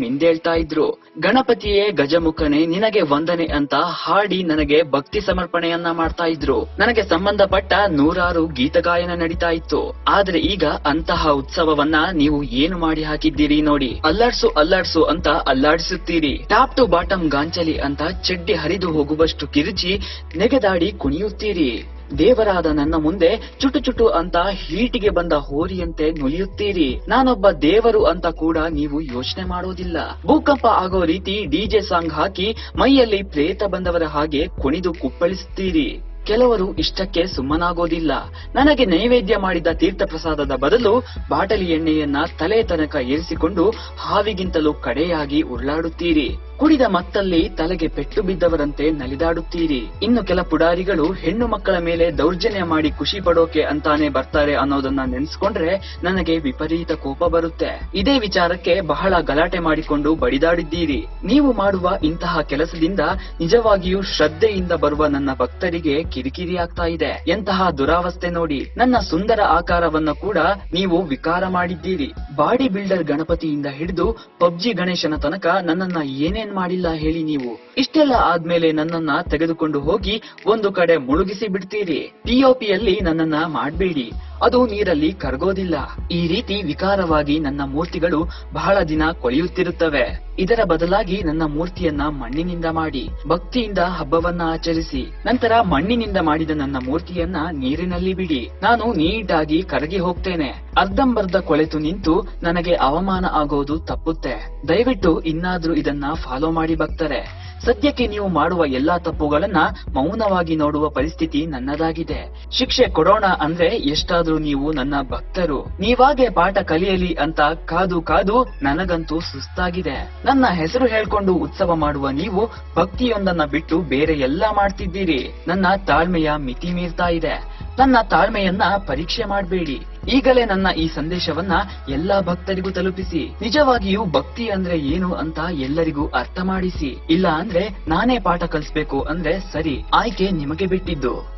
ಮಿಂದೇಳ್ತಾ ಇದ್ರು, ಗಣಪತಿಯೇ ಗಜಮುಖನೇ, ನಿನಗೆ ವಂದನೆ ಅಂತ ಹಾಡಿ ನನಗೆ ಭಕ್ತಿ ಸಮರ್ಪಣೆಯನ್ನ ಮಾಡ್ತಾ ಇದ್ರು. ನನಗೆ ಸಂಬಂಧಪಟ್ಟ ನೂರಾರು ಗೀತಗಾಯನ ನಡೀತಾ ಇತ್ತು. ಆದ್ರೆ ಈಗ ಅಂತಹ ಉತ್ಸವವನ್ನ ನೀವು ಏನು ಮಾಡಿ ಹಾಕಿದ್ದೀರಿ ನೋಡಿ. ಅಲ್ಲಾಡ್ಸು ಅಲ್ಲಾಡ್ಸು ಅಂತ ಅಲ್ಲಾಡಿಸುತ್ತೀರಿ. ಟಾಪ್ ಟು ಬಾಟಮ್ ಗಾಂಚಲಿ ಅಂತ ಚಡ್ಡಿ ಹರಿದು ಹೋಗುವಷ್ಟು ಕಿರುಚಿ ನೆಗೆದಾಡಿ ಕುಣಿಯುತ್ತೀರಿ. ದೇವರಾದ ನನ್ನ ಮುಂದೆ ಚುಟು ಚುಟು ಅಂತ ಹೀಟಿಗೆ ಬಂದ ಹೋರಿಯಂತೆ ನುಲಿಯುತ್ತೀರಿ. ನಾನೊಬ್ಬ ದೇವರು ಅಂತ ಕೂಡ ನೀವು ಯೋಚನೆ ಮಾಡೋದಿಲ್ಲ. ಭೂಕಂಪ ಆಗೋ ರೀತಿ ಡಿಜೆ ಸಾಂಗ್ ಹಾಕಿ ಮೈಯಲ್ಲಿ ಪ್ರೇತ ಬಂದವರ ಹಾಗೆ ಕುಣಿದು ಕುಪ್ಪಳಿಸುತ್ತೀರಿ. ಕೆಲವರು ಇಷ್ಟಕ್ಕೆ ಸುಮ್ಮನಾಗೋದಿಲ್ಲ. ನನಗೆ ನೈವೇದ್ಯ ಮಾಡಿದ ತೀರ್ಥ ಪ್ರಸಾದದ ಬದಲು ಬಾಟಲಿ ಎಣ್ಣೆಯನ್ನ ತಲೆ ತನಕ ಏರಿಸಿಕೊಂಡು ಹಾವಿಗಿಂತಲೂ ಕಡೆಯಾಗಿ ಉರುಳಾಡುತ್ತೀರಿ. ಕುಡಿದ ಮತ್ತಲ್ಲಿ ತಲೆಗೆ ಪೆಟ್ಟು ಬಿದ್ದವರಂತೆ ನಲಿದಾಡುತ್ತೀರಿ. ಇನ್ನು ಕೆಲ ಪುಡಾರಿಗಳು ಹೆಣ್ಣು ಮಕ್ಕಳ ಮೇಲೆ ದೌರ್ಜನ್ಯ ಮಾಡಿ ಖುಷಿ ಪಡೋಕೆ ಅಂತಾನೆ ಬರ್ತಾರೆ ಅನ್ನೋದನ್ನ ನೆನ್ಸ್ಕೊಂಡ್ರೆ ನನಗೆ ವಿಪರೀತ ಕೋಪ ಬರುತ್ತೆ. ಇದೇ ವಿಚಾರಕ್ಕೆ ಬಹಳ ಗಲಾಟೆ ಮಾಡಿಕೊಂಡು ಬಡಿದಾಡಿದ್ದೀರಿ. ನೀವು ಮಾಡುವ ಇಂತಹ ಕೆಲಸದಿಂದ ನಿಜವಾಗಿಯೂ ಶ್ರದ್ಧೆಯಿಂದ ಬರುವ ನನ್ನ ಭಕ್ತರಿಗೆ ಕಿರಿಕಿರಿ ಆಗ್ತಾ ಇದೆ. ಎಂತಹ ದುರಾವಸ್ಥೆ ನೋಡಿ. ನನ್ನ ಸುಂದರ ಆಕಾರವನ್ನ ಕೂಡ ನೀವು ವಿಕಾರ ಮಾಡಿದ್ದೀರಿ. ಬಾಡಿ ಬಿಲ್ಡರ್ ಗಣಪತಿಯಿಂದ ಹಿಡಿದು ಪಬ್ಜಿ ಗಣೇಶನ ತನಕ ನನ್ನನ್ನ ಏನೇನ್ ಮಾಡಿಲ್ಲ ಹೇಳಿ ನೀವು. ಇಷ್ಟೆಲ್ಲ ಆದ್ಮೇಲೆ ನನ್ನನ್ನ ತೆಗೆದುಕೊಂಡು ಹೋಗಿ ಒಂದು ಕಡೆ ಮುಳುಗಿಸಿ ಬಿಡ್ತೀರಿ. ಪಿಒಪಿಯಲ್ಲಿ ನನ್ನನ್ನ ಮಾಡ್ಬೇಡಿ. ಅದು ನೀರಲ್ಲಿ ಕರಗೋದಿಲ್ಲ. ಈ ರೀತಿ ವಿಕಾರವಾಗಿ ನನ್ನ ಮೂರ್ತಿಗಳು ಬಹಳ ದಿನ ಕೊಳೆಯುತ್ತಿರುತ್ತವೆ. ಇದರ ಬದಲಾಗಿ ನನ್ನ ಮೂರ್ತಿಯನ್ನ ಮಣ್ಣಿನಿಂದ ಮಾಡಿ, ಭಕ್ತಿಯಿಂದ ಹಬ್ಬವನ್ನ ಆಚರಿಸಿ, ನಂತರ ಮಣ್ಣಿನಿಂದ ಮಾಡಿದ ನನ್ನ ಮೂರ್ತಿಯನ್ನ ನೀರಿನಲ್ಲಿ ಬಿಡಿ. ನಾನು ನೀಟಾಗಿ ಕರಗಿ ಹೋಗ್ತೇನೆ. ಅರ್ಧಂಬರ್ಧ ಕೊಳೆತು ನಿಂತು ನನಗೆ ಅವಮಾನ ಆಗೋದು ತಪ್ಪುತ್ತೆ. ದಯವಿಟ್ಟು ಇನ್ನಾದ್ರೂ ಇದನ್ನ ಫಾಲೋ ಮಾಡಿ ಭಕ್ತರೆ. ಸದ್ಯಕ್ಕೆ ನೀವು ಮಾಡುವ ಎಲ್ಲಾ ತಪ್ಪುಗಳನ್ನ ಮೌನವಾಗಿ ನೋಡುವ ಪರಿಸ್ಥಿತಿ ನನ್ನದಾಗಿದೆ. ಶಿಕ್ಷೆ ಕೊಡೋಣ ಅಂದ್ರೆ ಎಷ್ಟಾದ್ರೂ ನೀವು ನನ್ನ ಭಕ್ತರು. ನೀವಾಗೆ ಪಾಠ ಕಲಿಯಲಿ ಅಂತ ಕಾದು ಕಾದು ನನಗಂತೂ ಸುಸ್ತಾಗಿದೆ. ನನ್ನ ಹೆಸರು ಹೇಳ್ಕೊಂಡು ಉತ್ಸವ ಮಾಡುವ ನೀವು ಭಕ್ತಿಯೊಂದನ್ನ ಬಿಟ್ಟು ಬೇರೆ ಎಲ್ಲಾ ಮಾಡ್ತಿದ್ದೀರಿ. ನನ್ನ ತಾಳ್ಮೆಯ ಮಿತಿ ಮೀರ್ತಾ ಇದೆ. ನನ್ನ ತಾಳ್ಮೆಯನ್ನ ಪರೀಕ್ಷೆ ಮಾಡಬೇಡಿ. ಈಗಲೇ ನನ್ನ ಈ ಸಂದೇಶವನ್ನ ಎಲ್ಲಾ ಭಕ್ತರಿಗೂ ತಲುಪಿಸಿ. ನಿಜವಾಗಿಯೂ ಭಕ್ತಿ ಅಂದ್ರೆ ಏನು ಅಂತ ಎಲ್ಲರಿಗೂ ಅರ್ಥ ಮಾಡಿಸಿ. ಇಲ್ಲ ಅಂದ್ರೆ ನಾನೇ ಪಾಠ ಕಲಿಸ್ಬೇಕು ಅಂದ್ರೆ ಸರಿ. ಆಯ್ಕೆ ನಿಮಗೆ ಬಿಟ್ಟಿದ್ದು.